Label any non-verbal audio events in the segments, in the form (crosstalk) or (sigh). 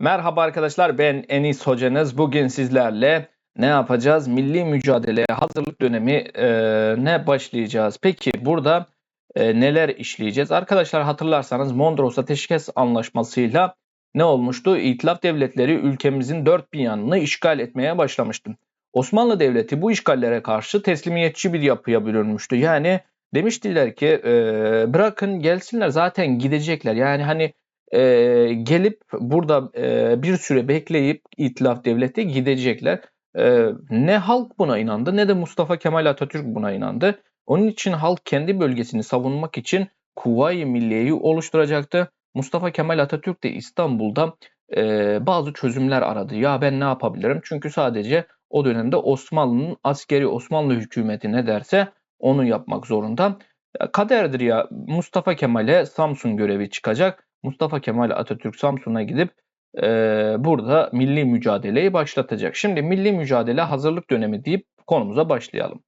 Merhaba arkadaşlar ben Enis hocanız. Bugün sizlerle ne yapacağız? Milli mücadeleye hazırlık dönemi e, ne başlayacağız? Peki burada e, neler işleyeceğiz? Arkadaşlar hatırlarsanız Mondros Ateşkes Anlaşması'yla ne olmuştu? İtilaf devletleri ülkemizin dört bir yanını işgal etmeye başlamıştı. Osmanlı Devleti bu işgallere karşı teslimiyetçi bir yapıya bürünmüştü. Yani demiştiler ki e, bırakın gelsinler zaten gidecekler. Yani hani e, gelip burada e, bir süre bekleyip İtilaf Devleti gidecekler. E, ne halk buna inandı ne de Mustafa Kemal Atatürk buna inandı. Onun için halk kendi bölgesini savunmak için Kuvayi Milliye'yi oluşturacaktı. Mustafa Kemal Atatürk de İstanbul'da e, bazı çözümler aradı. Ya ben ne yapabilirim? Çünkü sadece o dönemde Osmanlı'nın askeri Osmanlı hükümeti ne derse onu yapmak zorunda. Kaderdir ya Mustafa Kemal'e Samsun görevi çıkacak. Mustafa Kemal Atatürk Samsun'a gidip e, burada milli mücadeleyi başlatacak. Şimdi milli mücadele hazırlık dönemi deyip konumuza başlayalım.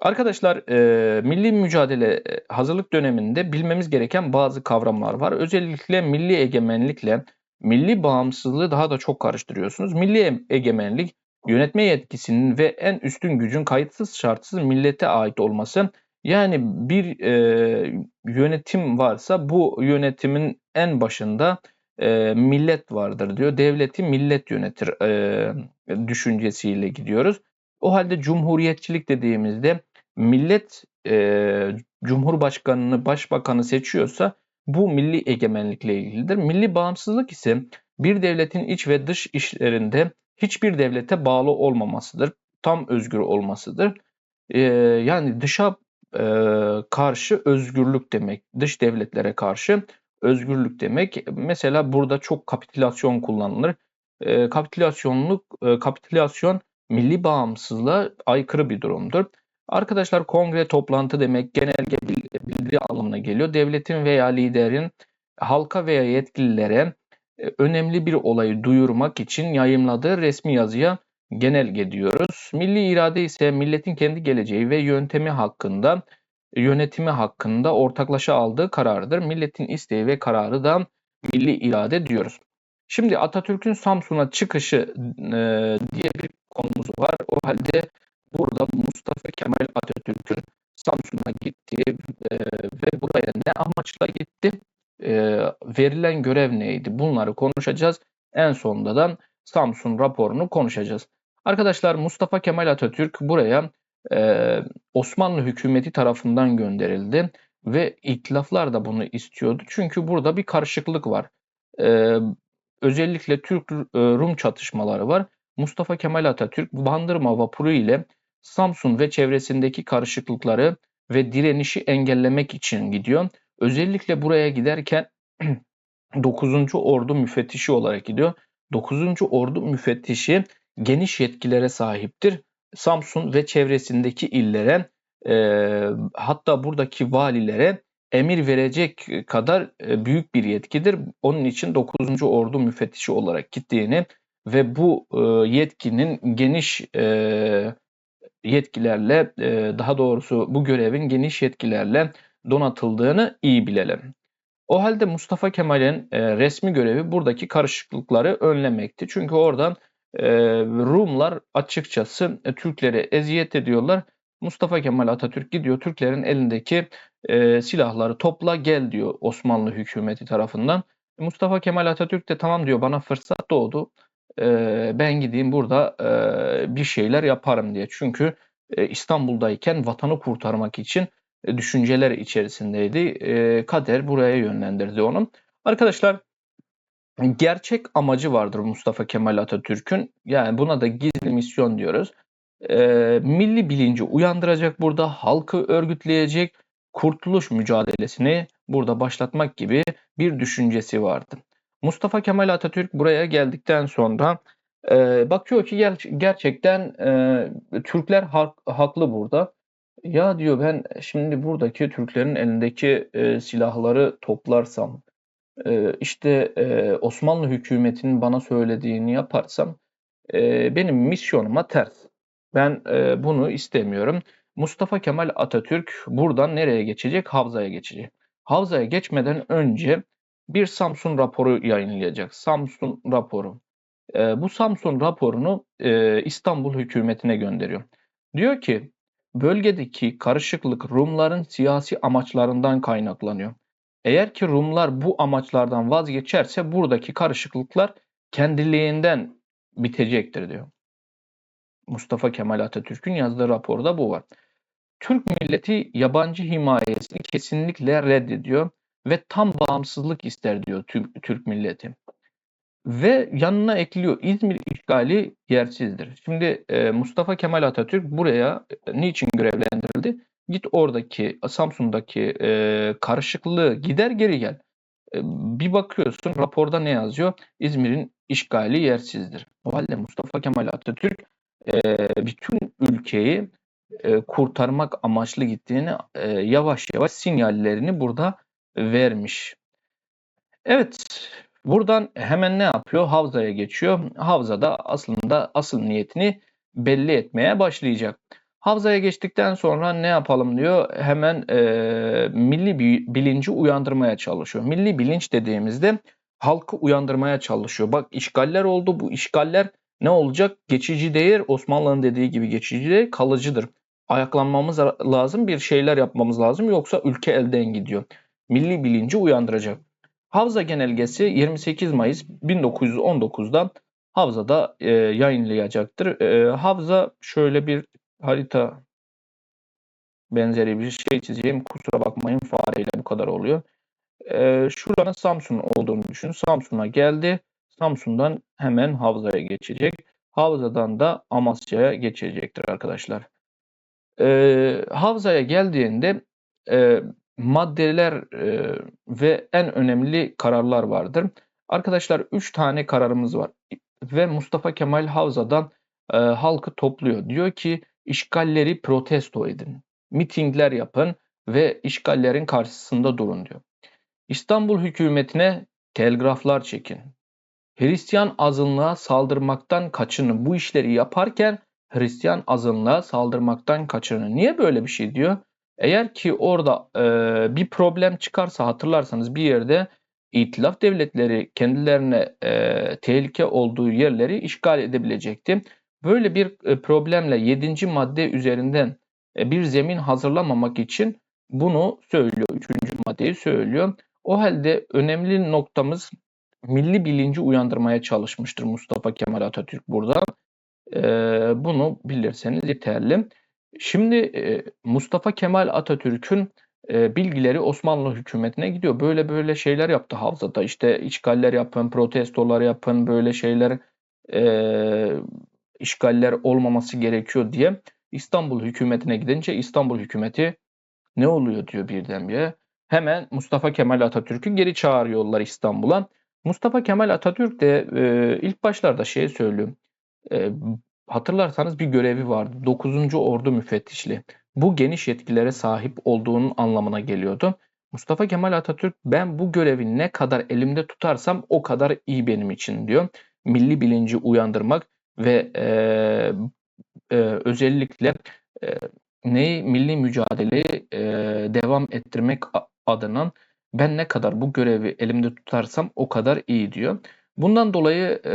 Arkadaşlar e, milli mücadele hazırlık döneminde bilmemiz gereken bazı kavramlar var. Özellikle milli egemenlikle milli bağımsızlığı daha da çok karıştırıyorsunuz. Milli egemenlik yönetme yetkisinin ve en üstün gücün kayıtsız şartsız millete ait olması yani bir e, yönetim varsa bu yönetimin en başında e, millet vardır diyor. Devleti millet yönetir e, düşüncesiyle gidiyoruz. O halde cumhuriyetçilik dediğimizde millet e, cumhurbaşkanını, başbakanı seçiyorsa bu milli egemenlikle ilgilidir. Milli bağımsızlık ise bir devletin iç ve dış işlerinde hiçbir devlete bağlı olmamasıdır. Tam özgür olmasıdır. E, yani dışa karşı özgürlük demek. Dış devletlere karşı özgürlük demek. Mesela burada çok kapitülasyon kullanılır. E, kapitülasyonluk e, kapitülasyon milli bağımsızlığa aykırı bir durumdur. Arkadaşlar kongre toplantı demek genelge bildiri anlamına geliyor. Devletin veya liderin halka veya yetkililere önemli bir olayı duyurmak için yayımladığı resmi yazıya genelge diyoruz. Milli irade ise milletin kendi geleceği ve yöntemi hakkında yönetimi hakkında ortaklaşa aldığı karardır. Milletin isteği ve kararı da milli irade diyoruz. Şimdi Atatürk'ün Samsun'a çıkışı e, diye bir konumuz var. O halde burada Mustafa Kemal Atatürk'ün Samsun'a gitti e, ve buraya ne amaçla gitti? E, verilen görev neydi? Bunları konuşacağız. En sonunda da Samsun raporunu konuşacağız. Arkadaşlar Mustafa Kemal Atatürk buraya e, Osmanlı hükümeti tarafından gönderildi ve itilaflar da bunu istiyordu. Çünkü burada bir karışıklık var. E, özellikle Türk-Rum çatışmaları var. Mustafa Kemal Atatürk Bandırma vapuru ile Samsun ve çevresindeki karışıklıkları ve direnişi engellemek için gidiyor. Özellikle buraya giderken (clears throat) 9. Ordu müfettişi olarak gidiyor. 9. Ordu müfettişi geniş yetkilere sahiptir. Samsun ve çevresindeki illere e, hatta buradaki valilere emir verecek kadar e, büyük bir yetkidir. Onun için 9. Ordu müfettişi olarak gittiğini ve bu e, yetkinin geniş e, yetkilerle daha doğrusu bu görevin geniş yetkilerle donatıldığını iyi bilelim. O halde Mustafa Kemal'in resmi görevi buradaki karışıklıkları önlemekti. Çünkü oradan Rumlar açıkçası e, Türklere eziyet ediyorlar. Mustafa Kemal Atatürk gidiyor Türklerin elindeki e, silahları topla gel diyor Osmanlı hükümeti tarafından. Mustafa Kemal Atatürk de tamam diyor bana fırsat doğdu. E, ben gideyim burada e, bir şeyler yaparım diye. Çünkü e, İstanbul'dayken vatanı kurtarmak için e, düşünceler içerisindeydi. E, kader buraya yönlendirdi onu. Arkadaşlar gerçek amacı vardır Mustafa Kemal Atatürk'ün. Yani buna da gizli misyon diyoruz. E, milli bilinci uyandıracak burada, halkı örgütleyecek, kurtuluş mücadelesini burada başlatmak gibi bir düşüncesi vardı. Mustafa Kemal Atatürk buraya geldikten sonra e, bakıyor ki ger gerçekten e, Türkler hak haklı burada. Ya diyor ben şimdi buradaki Türklerin elindeki e, silahları toplarsam, işte e, Osmanlı hükümetinin bana söylediğini yaparsam e, benim misyonuma ters. Ben e, bunu istemiyorum. Mustafa Kemal Atatürk buradan nereye geçecek? Havza'ya geçecek. Havza'ya geçmeden önce bir Samsun raporu yayınlayacak. Samsun raporu. Bu Samsun raporunu İstanbul hükümetine gönderiyor. Diyor ki bölgedeki karışıklık Rumların siyasi amaçlarından kaynaklanıyor. Eğer ki Rumlar bu amaçlardan vazgeçerse buradaki karışıklıklar kendiliğinden bitecektir diyor. Mustafa Kemal Atatürk'ün yazdığı raporda bu var. Türk milleti yabancı himayesini kesinlikle reddediyor ve tam bağımsızlık ister diyor Türk, milleti. Ve yanına ekliyor İzmir işgali yersizdir. Şimdi e, Mustafa Kemal Atatürk buraya e, niçin görevlendirildi? Git oradaki Samsun'daki e, karışıklığı gider geri gel. E, bir bakıyorsun raporda ne yazıyor? İzmir'in işgali yersizdir. O halde Mustafa Kemal Atatürk e, bütün ülkeyi e, kurtarmak amaçlı gittiğini e, yavaş yavaş sinyallerini burada vermiş. Evet, buradan hemen ne yapıyor? Havzaya geçiyor. Havzada aslında asıl niyetini belli etmeye başlayacak. Havzaya geçtikten sonra ne yapalım diyor. Hemen e, milli bilinci uyandırmaya çalışıyor. Milli bilinç dediğimizde halkı uyandırmaya çalışıyor. Bak işgaller oldu. Bu işgaller ne olacak? Geçici değil. Osmanlı'nın dediği gibi geçici değil, kalıcıdır. Ayaklanmamız lazım, bir şeyler yapmamız lazım. Yoksa ülke elden gidiyor. Milli bilinci uyandıracak. Havza Genelgesi 28 Mayıs 1919'dan Havza'da e, yayınlayacaktır. E, Havza şöyle bir harita benzeri bir şey çizeyim. Kusura bakmayın fareyle bu kadar oluyor. E, şuranın Samsun olduğunu düşün. Samsun'a geldi. Samsun'dan hemen Havza'ya geçecek. Havza'dan da Amasya'ya geçecektir arkadaşlar. E, Havza'ya geldiğinde e, maddeler e, ve en önemli kararlar vardır. Arkadaşlar 3 tane kararımız var ve Mustafa Kemal Havza'dan e, halkı topluyor. Diyor ki işgalleri protesto edin, mitingler yapın ve işgallerin karşısında durun diyor. İstanbul hükümetine telgraflar çekin. Hristiyan azınlığa saldırmaktan kaçının. Bu işleri yaparken Hristiyan azınlığa saldırmaktan kaçının. Niye böyle bir şey diyor? Eğer ki orada e, bir problem çıkarsa hatırlarsanız bir yerde İtilaf devletleri kendilerine e, tehlike olduğu yerleri işgal edebilecekti. Böyle bir e, problemle 7. madde üzerinden e, bir zemin hazırlamamak için bunu söylüyor. 3. maddeyi söylüyor. O halde önemli noktamız milli bilinci uyandırmaya çalışmıştır Mustafa Kemal Atatürk burada. E, bunu bilirseniz yeterli. Şimdi Mustafa Kemal Atatürk'ün bilgileri Osmanlı hükümetine gidiyor. Böyle böyle şeyler yaptı Havza'da. İşte işgaller yapın, protestolar yapın, böyle şeyler işgaller olmaması gerekiyor diye İstanbul hükümetine gidince İstanbul hükümeti ne oluyor diyor birdenbire. Hemen Mustafa Kemal Atatürk'ü geri çağırıyorlar İstanbul'a. Mustafa Kemal Atatürk de e, ilk başlarda şey söylüyor. E, hatırlarsanız bir görevi vardı. 9. Ordu Müfettişliği. Bu geniş yetkilere sahip olduğunun anlamına geliyordu. Mustafa Kemal Atatürk ben bu görevi ne kadar elimde tutarsam o kadar iyi benim için diyor. Milli bilinci uyandırmak ve e, e, özellikle e, neyi milli mücadeleyi e, devam ettirmek adına ben ne kadar bu görevi elimde tutarsam o kadar iyi diyor. Bundan dolayı e,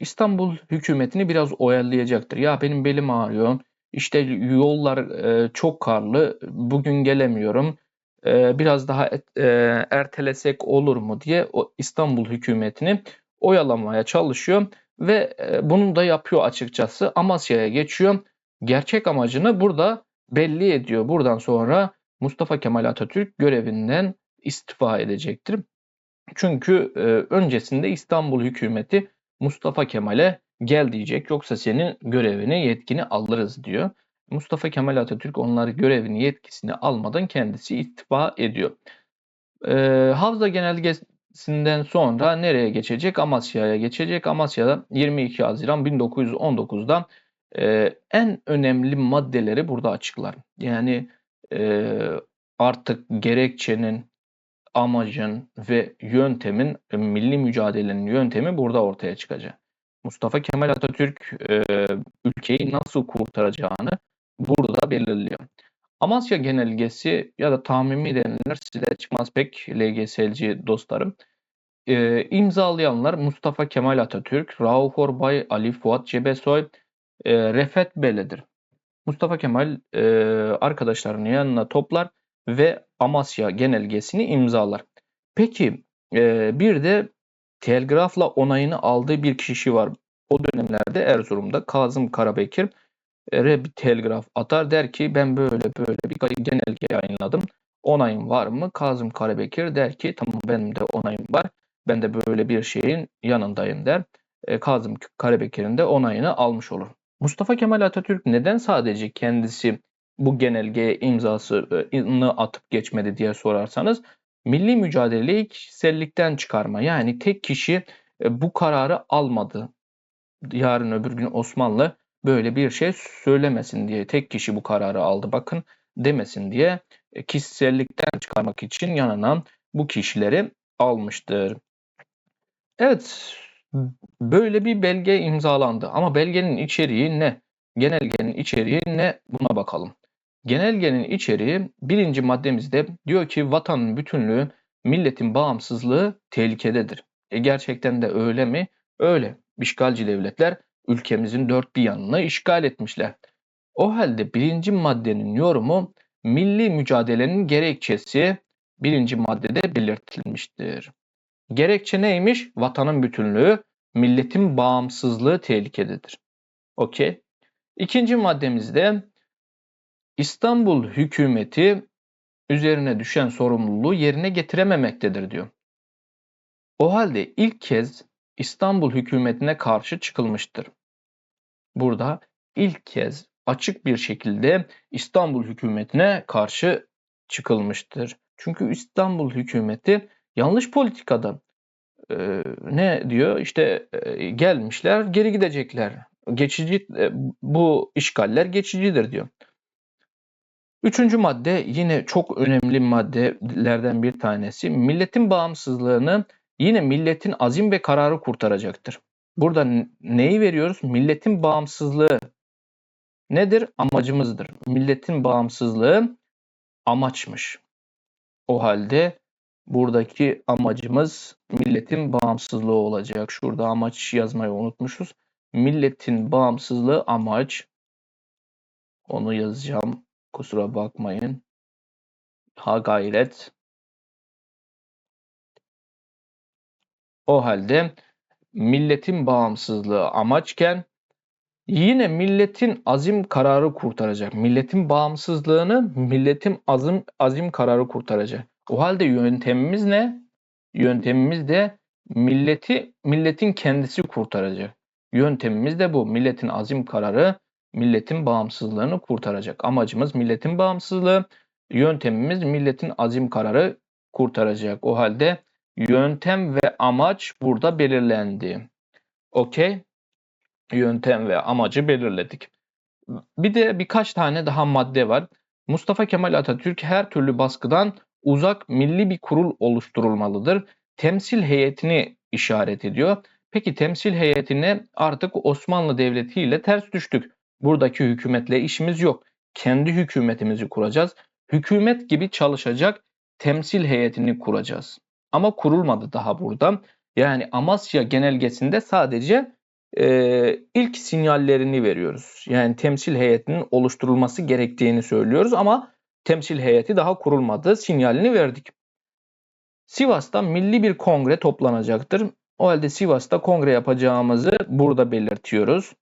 İstanbul hükümetini biraz oyalayacaktır. Ya benim belim ağrıyor, işte yollar e, çok karlı, bugün gelemiyorum, e, biraz daha e, ertelesek olur mu diye o İstanbul hükümetini oyalamaya çalışıyor ve e, bunu da yapıyor açıkçası. Amasya'ya geçiyor. Gerçek amacını burada belli ediyor. Buradan sonra Mustafa Kemal Atatürk görevinden istifa edecektir. Çünkü e, öncesinde İstanbul hükümeti Mustafa Kemal'e gel diyecek yoksa senin görevini yetkini alırız diyor. Mustafa Kemal Atatürk onları görevini yetkisini almadan kendisi istifa ediyor. E, Havza Genelgesi'nden sonra nereye geçecek? Amasya'ya geçecek. Amasya'da 22 Haziran 1919'da e, en önemli maddeleri burada açıklar. Yani e, artık gerekçenin, amacın ve yöntemin, e, milli mücadelenin yöntemi burada ortaya çıkacak. Mustafa Kemal Atatürk e, ülkeyi nasıl kurtaracağını burada belirliyor. Amasya Genelgesi ya da tahmimi denilir size çıkmaz pek LGS'lci dostlarım. e, imzalayanlar Mustafa Kemal Atatürk, Rauf Orbay, Ali Fuat Cebesoy, e, Refet Bele'dir. Mustafa Kemal e, arkadaşlarını yanına toplar ve Amasya genelgesini imzalar. Peki e, bir de telgrafla onayını aldığı bir kişi var. O dönemlerde Erzurum'da Kazım Karabekir bir telgraf atar der ki ben böyle böyle bir genelge yayınladım. Onayım var mı? Kazım Karabekir der ki tamam benim de onayım var. Ben de böyle bir şeyin yanındayım der. E, Kazım Karabekir'in de onayını almış olur. Mustafa Kemal Atatürk neden sadece kendisi bu genelgeye imzasını atıp geçmedi diye sorarsanız milli mücadeleyi kişisellikten çıkarma yani tek kişi e, bu kararı almadı. Yarın öbür gün Osmanlı böyle bir şey söylemesin diye tek kişi bu kararı aldı bakın demesin diye e, kişisellikten çıkarmak için yanına bu kişileri almıştır. Evet böyle bir belge imzalandı ama belgenin içeriği ne? Genelgenin içeriği ne? Buna bakalım. Genelgenin içeriği birinci maddemizde diyor ki vatanın bütünlüğü, milletin bağımsızlığı tehlikededir. E gerçekten de öyle mi? Öyle. İşgalci devletler ülkemizin dört bir yanını işgal etmişler. O halde birinci maddenin yorumu milli mücadelenin gerekçesi birinci maddede belirtilmiştir. Gerekçe neymiş? Vatanın bütünlüğü, milletin bağımsızlığı tehlikededir. Okey. İkinci maddemizde İstanbul hükümeti üzerine düşen sorumluluğu yerine getirememektedir diyor. O halde ilk kez İstanbul hükümetine karşı çıkılmıştır. Burada ilk kez açık bir şekilde İstanbul hükümetine karşı çıkılmıştır. Çünkü İstanbul hükümeti yanlış politikada e, ne diyor? İşte e, gelmişler, geri gidecekler. Geçici e, bu işgaller geçicidir diyor. Üçüncü madde yine çok önemli maddelerden bir tanesi. Milletin bağımsızlığını yine milletin azim ve kararı kurtaracaktır. Burada neyi veriyoruz? Milletin bağımsızlığı nedir? Amacımızdır. Milletin bağımsızlığı amaçmış. O halde buradaki amacımız milletin bağımsızlığı olacak. Şurada amaç yazmayı unutmuşuz. Milletin bağımsızlığı amaç. Onu yazacağım. Kusura bakmayın. Ha gayret. O halde milletin bağımsızlığı amaçken yine milletin azim kararı kurtaracak. Milletin bağımsızlığını milletin azim azim kararı kurtaracak. O halde yöntemimiz ne? Yöntemimiz de milleti milletin kendisi kurtaracak. Yöntemimiz de bu. Milletin azim kararı milletin bağımsızlığını kurtaracak. Amacımız milletin bağımsızlığı, yöntemimiz milletin azim kararı kurtaracak. O halde yöntem ve amaç burada belirlendi. Okey? Yöntem ve amacı belirledik. Bir de birkaç tane daha madde var. Mustafa Kemal Atatürk her türlü baskıdan uzak milli bir kurul oluşturulmalıdır. Temsil heyetini işaret ediyor. Peki temsil heyetine artık Osmanlı Devleti ile ters düştük. Buradaki hükümetle işimiz yok. Kendi hükümetimizi kuracağız. Hükümet gibi çalışacak temsil heyetini kuracağız. Ama kurulmadı daha burada. Yani Amasya genelgesinde sadece e, ilk sinyallerini veriyoruz. Yani temsil heyetinin oluşturulması gerektiğini söylüyoruz ama temsil heyeti daha kurulmadı. Sinyalini verdik. Sivas'ta milli bir kongre toplanacaktır. O halde Sivas'ta kongre yapacağımızı burada belirtiyoruz.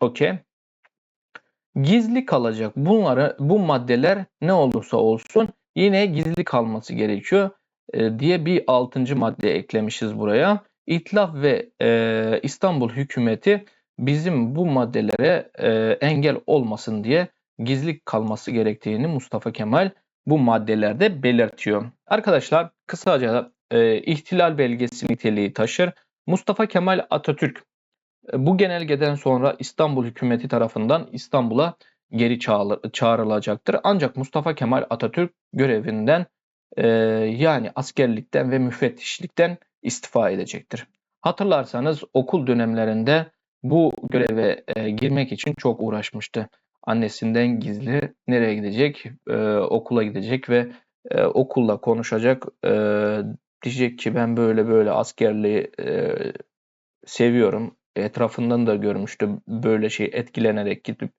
Okey. Gizli kalacak. Bunları, bu maddeler ne olursa olsun yine gizli kalması gerekiyor diye bir altıncı madde eklemişiz buraya. İtlaf ve e, İstanbul hükümeti bizim bu maddelere e, engel olmasın diye gizli kalması gerektiğini Mustafa Kemal bu maddelerde belirtiyor. Arkadaşlar kısaca e, ihtilal belgesi niteliği taşır. Mustafa Kemal Atatürk e, bu genelgeden sonra İstanbul hükümeti tarafından İstanbul'a geri çağrılacaktır. Ancak Mustafa Kemal Atatürk görevinden e, yani askerlikten ve müfettişlikten istifa edecektir. Hatırlarsanız okul dönemlerinde bu göreve e, girmek için çok uğraşmıştı. Annesinden gizli nereye gidecek? E, okula gidecek ve e, okulla konuşacak. E, diyecek ki ben böyle böyle askerliği e, seviyorum. Etrafından da görmüştü böyle şey etkilenerek gidip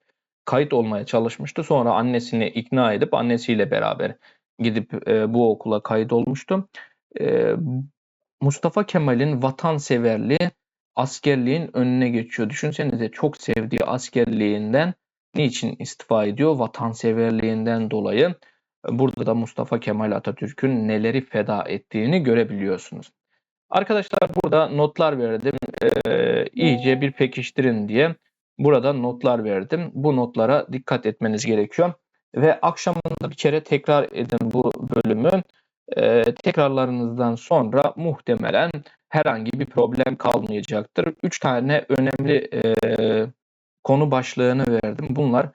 kayıt olmaya çalışmıştı. Sonra annesini ikna edip annesiyle beraber gidip e, bu okula kayıt olmuştu. E, Mustafa Kemal'in vatanseverliği askerliğin önüne geçiyor. Düşünsenize çok sevdiği askerliğinden niçin istifa ediyor? Vatanseverliğinden dolayı. Burada da Mustafa Kemal Atatürk'ün neleri feda ettiğini görebiliyorsunuz. Arkadaşlar burada notlar verdim. Ee, iyice bir pekiştirin diye burada notlar verdim. Bu notlara dikkat etmeniz gerekiyor. Ve akşamında bir kere tekrar edin bu bölümü. Ee, tekrarlarınızdan sonra muhtemelen herhangi bir problem kalmayacaktır. Üç tane önemli e, konu başlığını verdim. Bunlar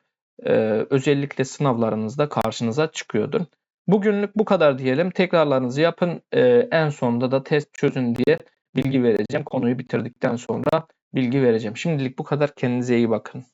e, özellikle sınavlarınızda karşınıza çıkıyordur. Bugünlük bu kadar diyelim. Tekrarlarınızı yapın. E, en sonunda da test çözün diye bilgi vereceğim. Konuyu bitirdikten sonra bilgi vereceğim. Şimdilik bu kadar. Kendinize iyi bakın.